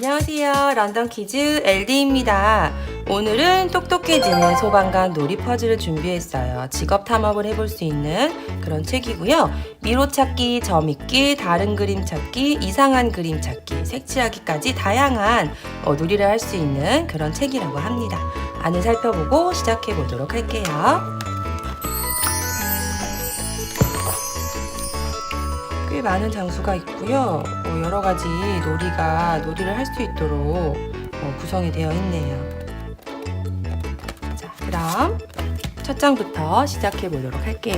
안녕하세요. 런던 키즈 LD입니다. 오늘은 똑똑해지는 소방관 놀이 퍼즐을 준비했어요. 직업 탐험을 해볼 수 있는 그런 책이고요. 미로 찾기, 점 읽기, 다른 그림 찾기, 이상한 그림 찾기, 색칠하기까지 다양한 어, 놀이를 할 수 있는 그런 책이라고 합니다. 안을 살펴보고 시작해 보도록 할게요. 많은 장수가 있고요. 어, 여러 가지 놀이가 놀이를 할 수 있도록 어, 구성이 되어 있네요. 자, 그럼 첫 장부터 시작해 보도록 할게요.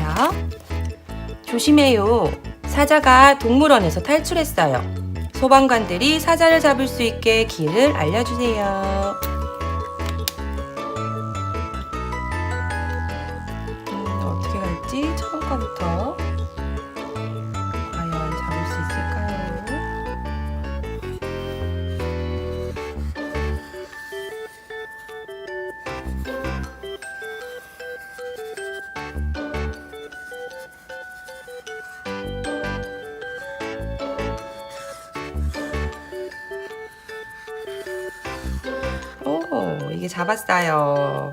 조심해요. 사자가 동물원에서 탈출했어요. 소방관들이 사자를 잡을 수 있게 길을 알려주세요. 이게 잡았어요.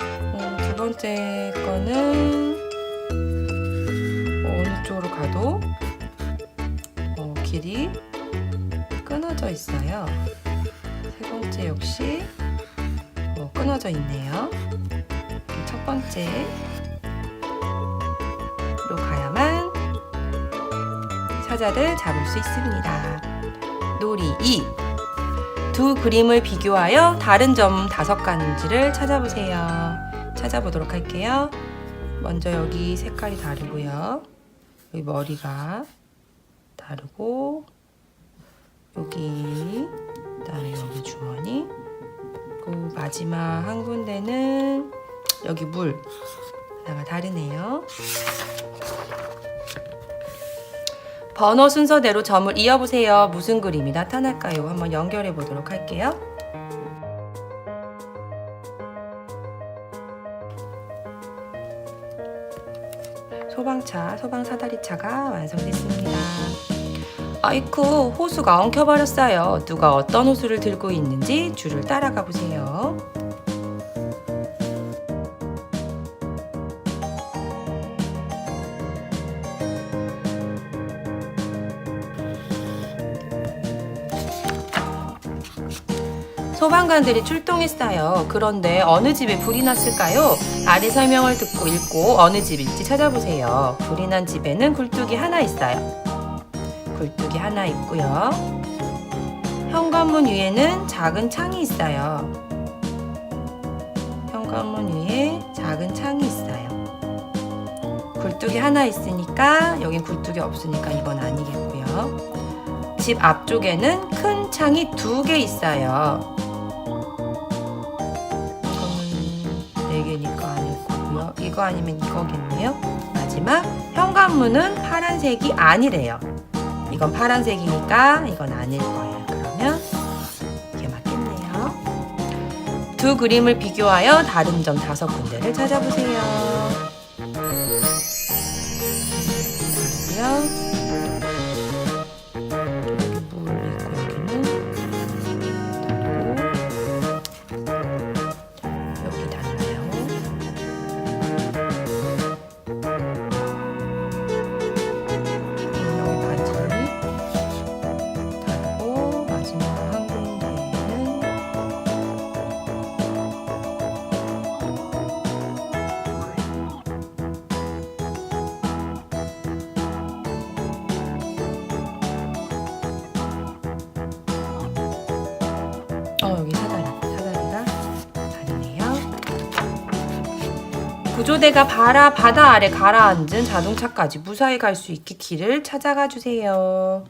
음, 두 번째 거는 어느 쪽으로 가도 어, 길이 끊어져 있어요. 세 번째 역시 어, 끊어져 있네요. 첫 번째로 가야만 사자를 잡을 수 있습니다. 놀이 2. 두 그림을 비교하여 다른 점 다섯 가지를 찾아보세요. 찾아보도록 할게요. 먼저 여기 색깔이 다르고요. 여기 머리가 다르고 여기 그다음에 여기 주머니 그리고 마지막 한 군데는 여기 물 하나가 다르네요. 번호 순서대로 점을 이어보세요. 무슨 그림이 나타날까요? 한번 연결해 보도록 할게요. 소방차, 소방 사다리차가 완성됐습니다. 아이쿠, 호수가 엉켜버렸어요. 누가 어떤 호수를 들고 있는지 줄을 따라가 보세요. 소방관들이 출동했어요. 그런데 어느 집에 불이 났을까요? 아래 설명을 듣고 읽고 어느 집일지 찾아보세요. 불이 난 집에는 굴뚝이 하나 있어요. 굴뚝이 하나 있고요. 현관문 위에는 작은 창이 있어요. 현관문 위에 작은 창이 있어요. 굴뚝이 하나 있으니까 여긴 굴뚝이 없으니까 이건 아니겠고요. 집 앞쪽에는 큰 창이 두 개 있어요. 이거 아니면 이거겠네요. 마지막 현관문은 파란색이 아니래요. 이건 파란색이니까 이건 아닐 거예요. 그러면 이게 맞겠네요. 두 그림을 비교하여 다른 점 다섯 군데를 찾아보세요. 다르고요. 구조대가 바라 바다 아래 가라앉은 자동차까지 무사히 갈 수 있게 길을 찾아가 주세요.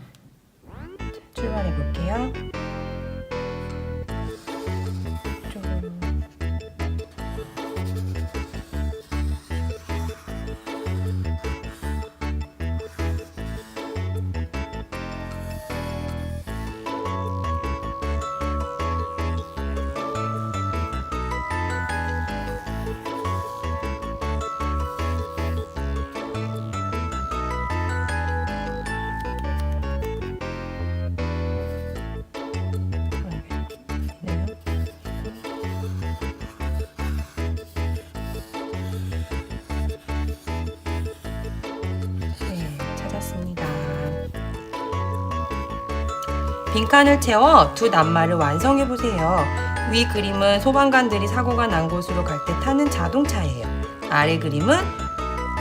빈칸을 채워 두 낱말을 완성해 보세요. 위 그림은 소방관들이 사고가 난 곳으로 갈 때 타는 자동차예요. 아래 그림은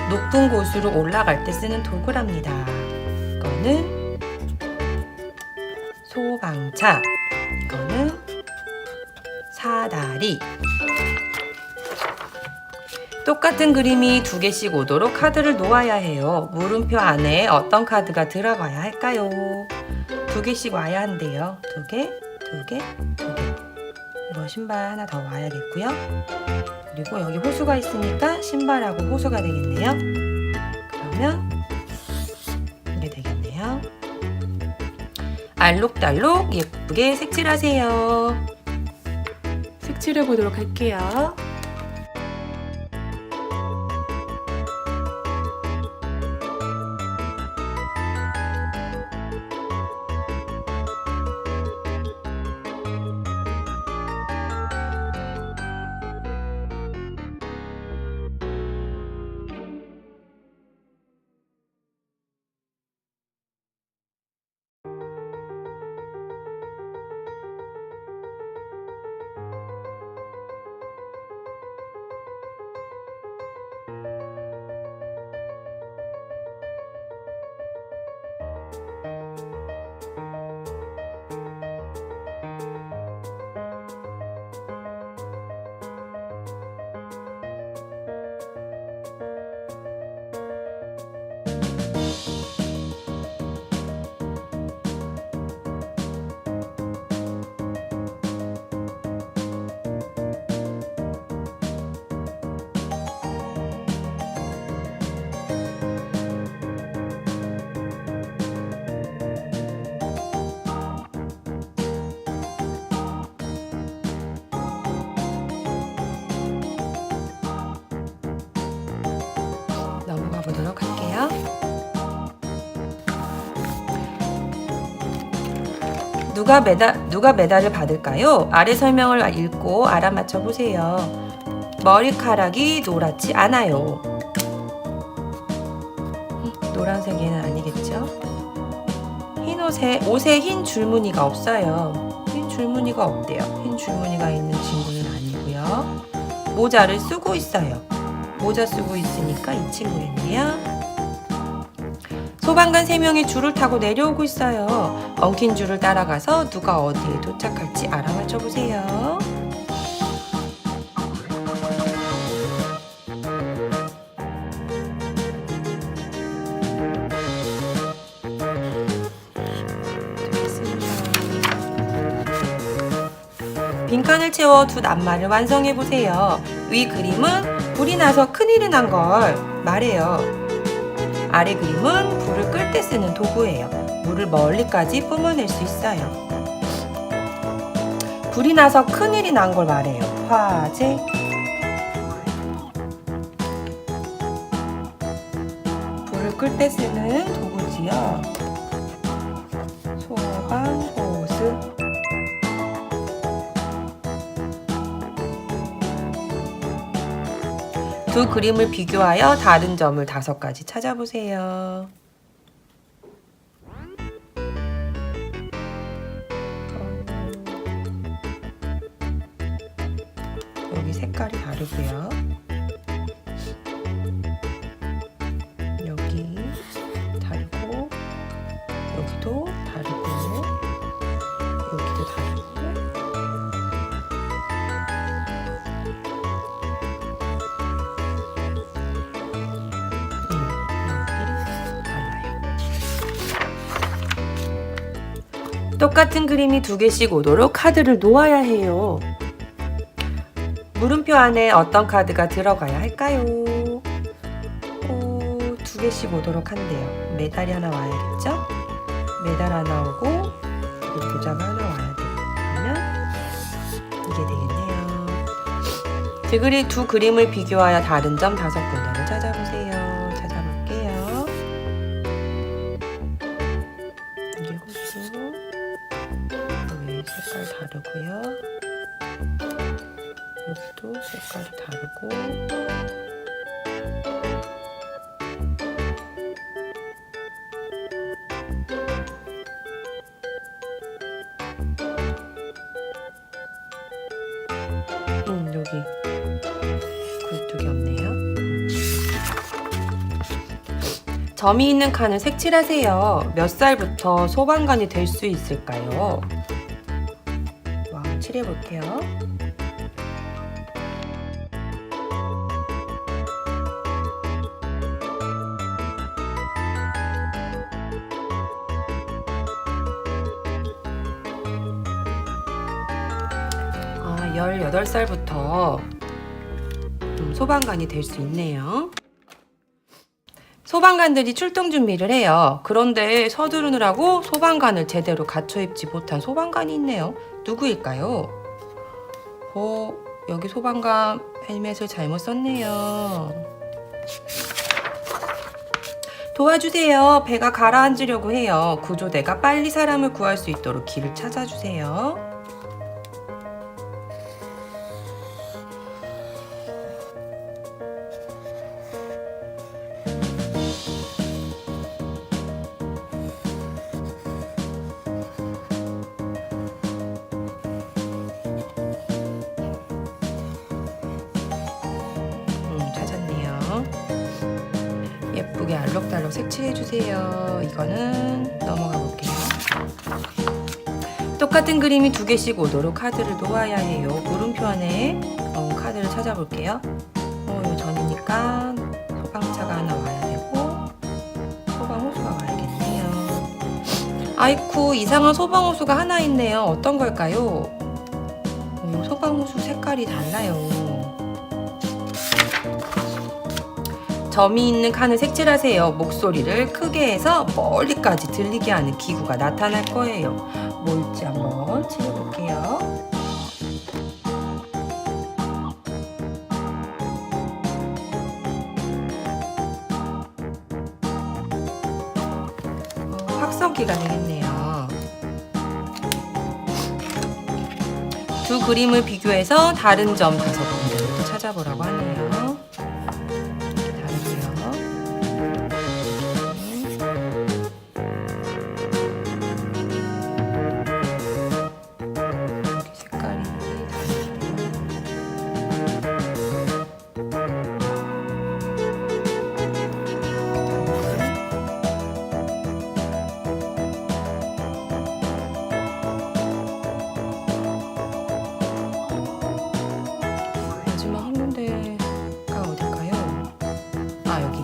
높은 곳으로 올라갈 때 쓰는 도구랍니다. 이거는 소방차, 이거는 사다리. 똑같은 그림이 두 개씩 오도록 카드를 놓아야 해요. 물음표 안에 어떤 카드가 들어가야 할까요? 두 개씩 와야 한대요. 두 개, 두 개, 두 개. 이거 신발 하나 더 와야겠고요. 그리고 여기 호수가 있으니까 신발하고 호수가 되겠네요. 그러면 이게 되겠네요. 알록달록 예쁘게 색칠하세요. 색칠해 보도록 할게요. 보도록 할게요. 누가 메달 누가 메달을 받을까요? 아래 설명을 읽고 알아맞혀 보세요. 머리카락이 노랗지 않아요. 음, 노란색에는 아니겠죠? 흰 옷에 옷에 흰 줄무늬가 없어요. 흰 줄무늬가 없대요. 흰 줄무늬가 있는 친구는 아니고요. 모자를 쓰고 있어요. 모자 쓰고 있으니까 이 친구겠네요. 소방관 3명이 줄을 타고 내려오고 있어요. 엉킨 줄을 따라가서 누가 어디에 도착할지 알아맞혀 보세요. 빈칸을 채워 두 낱말을 완성해 보세요. 위 그림은 불이 나서 큰일이 난 걸 말해요. 아래 그림은 불을 끌 때 쓰는 도구예요. 물을 멀리까지 뿜어낼 수 있어요. 불이 나서 큰일이 난 걸 말해요. 화재. 불을 끌 때 쓰는 도구지요. 두 그림을 비교하여 다른 점을 다섯 가지 찾아보세요. 똑같은 그림이 두 개씩 오도록 카드를 놓아야 해요. 물음표 안에 어떤 카드가 들어가야 할까요? 어, 두 개씩 오도록 한대요. 메달이 하나 와야겠죠? 메달 하나 오고 그리고 모자가 하나 와야 돼요. 그러면 이게 되겠네요. 두 그림을 비교하여 다른 점 다섯 군데 점이 있는 칸을 색칠하세요. 몇 살부터 소방관이 될 수 있을까요? 와, 칠해볼게요. 아, 18살부터 음, 소방관이 될 수 있네요. 소방관들이 출동 준비를 해요. 그런데 서두르느라고 소방관을 제대로 갖춰 입지 못한 소방관이 있네요. 누구일까요? 어, 여기 소방관 헬멧을 잘못 썼네요. 도와주세요. 배가 가라앉으려고 해요. 구조대가 빨리 사람을 구할 수 있도록 길을 찾아주세요. 예쁘게 알록달록 색칠해주세요. 이거는 넘어가 볼게요. 똑같은 그림이 두 개씩 오도록 카드를 놓아야 해요. 물음표 안에 어, 카드를 찾아볼게요. 어, 이거 전이니까 소방차가 하나 와야 되고 소방호수가 와야겠네요. 아이쿠 이상한 소방호수가 하나 있네요. 어떤 걸까요? 음, 소방호수 색깔이 달라요. 점이 있는 칸을 색칠하세요. 목소리를 크게 해서 멀리까지 들리게 하는 기구가 나타날 거예요. 뭘지 한번 칠해볼게요. 어, 확성기가 되겠네요. 두 그림을 비교해서 다른 점 다섯 군데를 찾아보라고 하네요. 여기.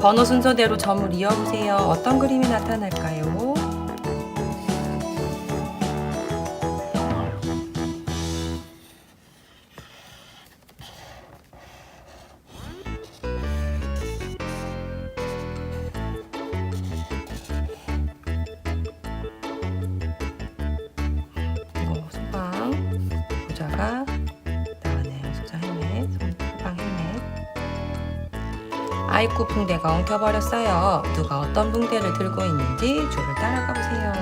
번호 순서대로 점을 이어보세요. 어떤 그림이 나타날까요? 아이쿠 붕대가 엉켜버렸어요. 누가 어떤 붕대를 들고 있는지 줄을 따라가 보세요.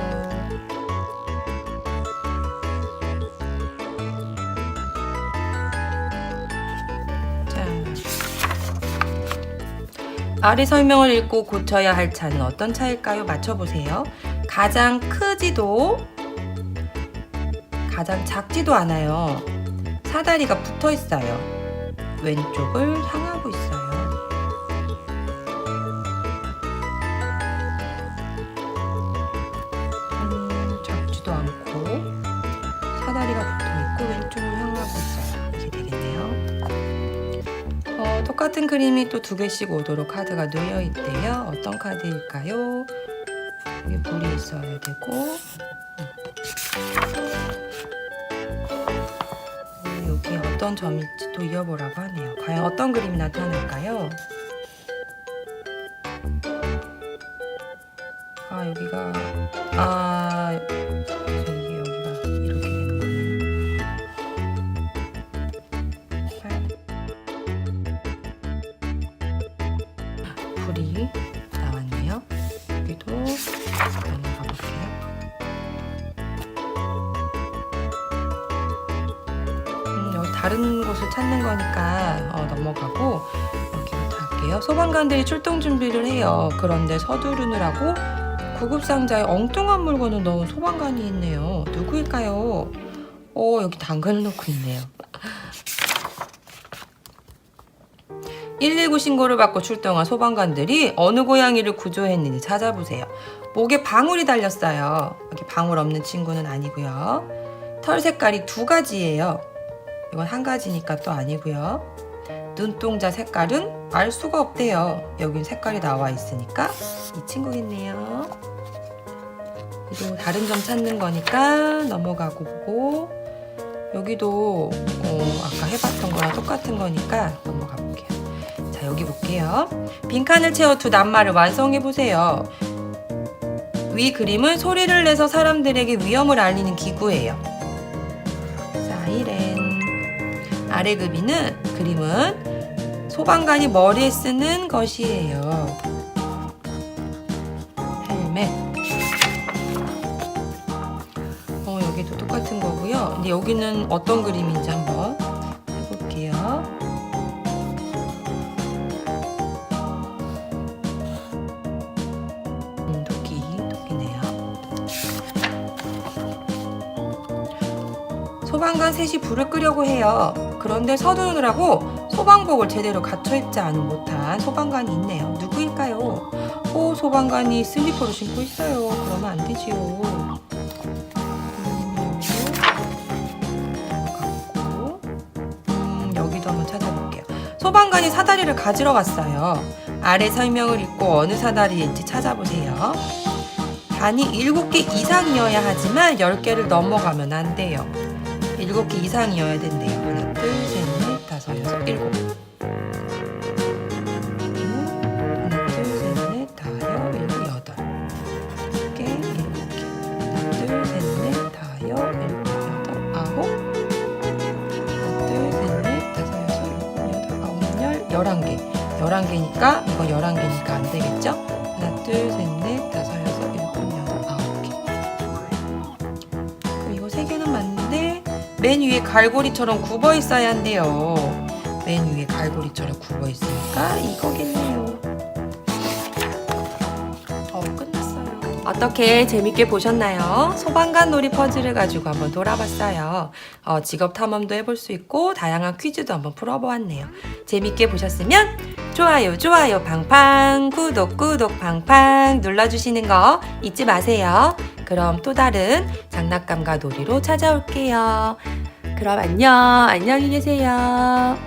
자. 아래 설명을 읽고 고쳐야 할 차는 어떤 차일까요? 맞춰보세요. 가장 크지도 가장 작지도 않아요. 사다리가 붙어 있어요. 왼쪽을 향 왼쪽을 향하고 있어요. 이게 되겠네요. 어, 똑같은 그림이 또 두 개씩 오도록 카드가 놓여 있대요. 어떤 카드일까요? 여기 불이 있어야 되고 음, 여기 어떤 점일지 또 이어보라고 하네요. 과연 어떤 그림이 나타날까요? 불이 나왔네요. 여기도 넘어가 볼게요. 음, 여기 다른 곳을 찾는 거니까 어, 넘어가고 여기부터 할게요. 소방관들이 출동 준비를 해요. 그런데 서두르느라고 구급 상자에 엉뚱한 물건을 넣은 소방관이 있네요. 누구일까요? 어, 여기 당근을 넣고 있네요. 119 신고를 받고 출동한 소방관들이 어느 고양이를 구조했는지 찾아보세요. 목에 방울이 달렸어요. 여기 방울 없는 친구는 아니고요. 털 색깔이 두 가지예요. 이건 한 가지니까 또 아니고요. 눈동자 색깔은 알 수가 없대요. 여긴 색깔이 나와 있으니까 이 친구겠네요. 그리고 다른 점 찾는 거니까 넘어가고 보고 여기도 어, 아까 해봤던 거랑 똑같은 거니까 여기 볼게요. 빈칸을 채워 두 낱말을 완성해 보세요. 위 그림은 소리를 내서 사람들에게 위험을 알리는 기구예요. 사이렌. 아래 그비는 그림은 소방관이 머리에 쓰는 것이에요. 헬멧. 어, 여기도 똑같은 거고요. 근데 여기는 어떤 그림인지 한번 소방관 셋이 불을 끄려고 해요. 그런데 서두르느라고 소방복을 제대로 갖춰 입지 않은 못한 소방관이 있네요. 누구일까요? 오, 소방관이 슬리퍼를 신고 있어요. 그러면 안 되지요. 음, 여기도 한번 찾아볼게요. 소방관이 사다리를 가지러 갔어요. 아래 설명을 읽고 어느 사다리인지 찾아보세요. 단이 7개 이상이어야 하지만 10개를 넘어가면 안 돼요. 7개 이상이어야 된대요. 하나, 둘, 셋, 넷, 다섯, 여섯, 일곱. 갈고리처럼 굽어 있어야 한대요. 맨 위에 갈고리처럼 굽어 있으니까 이거겠네요. 어, 끝났어요. 어떻게 재밌게 보셨나요? 소방관 놀이 퍼즐을 가지고 한번 돌아봤어요. 어, 직업 탐험도 해볼 수 있고 다양한 퀴즈도 한번 풀어보았네요. 재밌게 보셨으면 좋아요, 좋아요, 팡팡, 구독, 구독, 팡팡 눌러주시는 거 잊지 마세요. 그럼 또 다른 장난감과 놀이로 찾아올게요. 그럼 안녕, 안녕히 계세요.